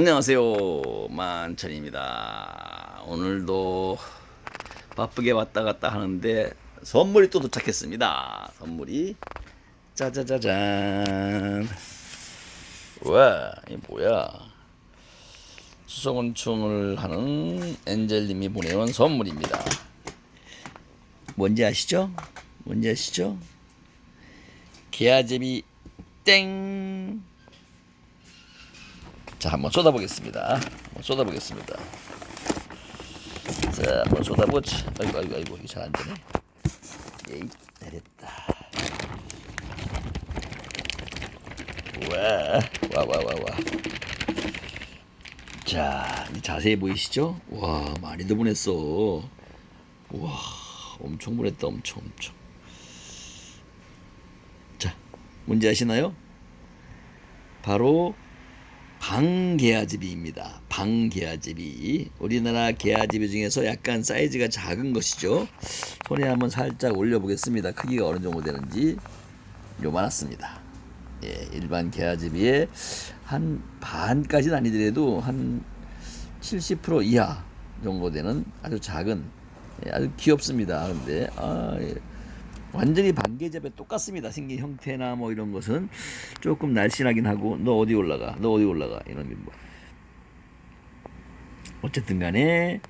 안녕하세요 만천입니다. 오늘도 바쁘게 왔다 갔다 하는데 선물이 또 도착했습니다. 선물이 짜자자잔. 와 이게 뭐야? 수소곤충을 하는 엔젤님이 보내온 선물입니다. 뭔지 아시죠? 뭔지 아시죠? 개아제비 땡 자, 한번 쏟아보겠습니다. 한번 쏟아보겠습니다. 자, 한번 쏟아보자. 아이고, 아이고, 아이고, 이게 잘안 되네. 에이, 내렸다. 와, 와, 와, 와, 와. 자, 이 자세히 보이시죠? 와, 많이도 보냈어. 와, 엄청 보냈다, 엄청, 엄청. 자, 뭔지 아시나요? 바로 방개아집이입니다. 방개아집이 우리나라 개아집이 중에서 약간 사이즈가 작은 것이죠. 손에 한번 살짝 올려보겠습니다. 크기가 어느 정도 되는지 요만했습니다. 예, 일반 개아집이의 한 반까지는 아니더라도 한 70% 이하 정도 되는 아주 작은 예, 아주 귀엽습니다. 근데 아, 예. 완전히 반개잡에 똑같습니다. 생긴 형태나 뭐 이런 것은 조금 날씬하긴 하고 너 어디 올라가? 너 어디 올라가? 이런 게 뭐. 어쨌든 간에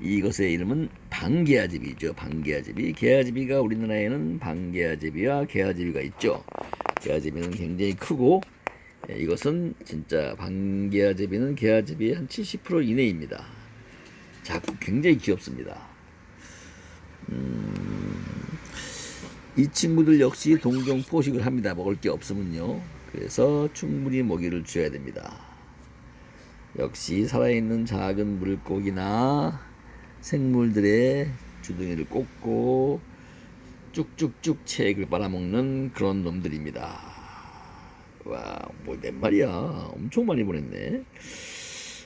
이것의 이름은 방개아제비죠. 방개아제비. 개아제비가 우리나라에는 방개아제비와 개아제비가 있죠. 개아제비는 굉장히 크고 예, 이것은 진짜 방개아제비는 개아제비의 한 70% 이내입니다. 작고 굉장히 귀엽습니다. 이 친구들 역시 동종 포식을 합니다. 먹을 게 없으면요. 그래서 충분히 먹이를 줘야 됩니다. 역시 살아있는 작은 물고기나 생물들의 주둥이를 꽂고 쭉쭉쭉 체액을 빨아먹는 그런 놈들입니다. 와, 뭐 몇 마리야? 엄청 많이 보냈네.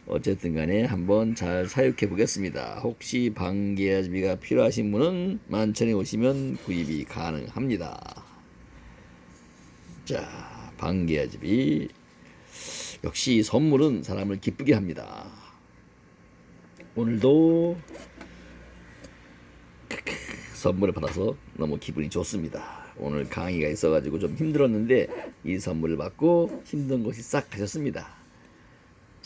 어쨌든 간에 한번 잘 사육해 보겠습니다. 혹시 방개아지비가 필요하신 분은 만천에 오시면 구입이 가능합니다. 자, 방개아지비 역시 선물은 사람을 기쁘게 합니다. 오늘도 선물을 받아서 너무 기분이 좋습니다. 오늘 강의가 있어가지고 좀 힘들었는데 이 선물을 받고 힘든 것이 싹 가셨습니다.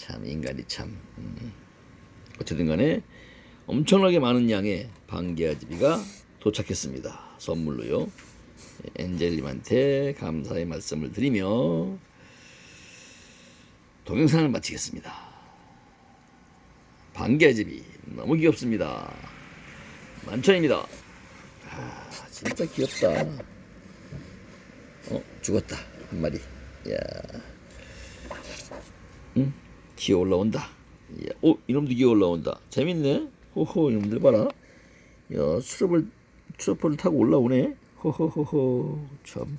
참 인간이 참 음. 어쨌든 간에 엄청나게 많은 양의 방개아지비가 도착했습니다. 선물로요. 엔젤님한테 감사의 말씀을 드리며 동영상을 마치겠습니다. 방개아지비 너무 귀엽습니다. 만천입니다. 아, 진짜 귀엽다. 어, 죽었다. 한 마리. 야. 응? 기어 올라온다. 야, 오, 이놈도 기어 올라온다. 재밌네. 호호, 이놈들 봐라. 야, 수렵을, 수렵을 타고 올라오네. 호호호호, 참.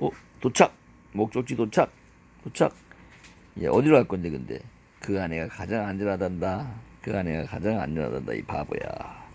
어, 도착. 목적지 도착. 도착. 야, 어디로 갈 건데, 근데? 그 아내가 가장 안전하단다. 그 아내가 가장 안전하단다, 이 바보야.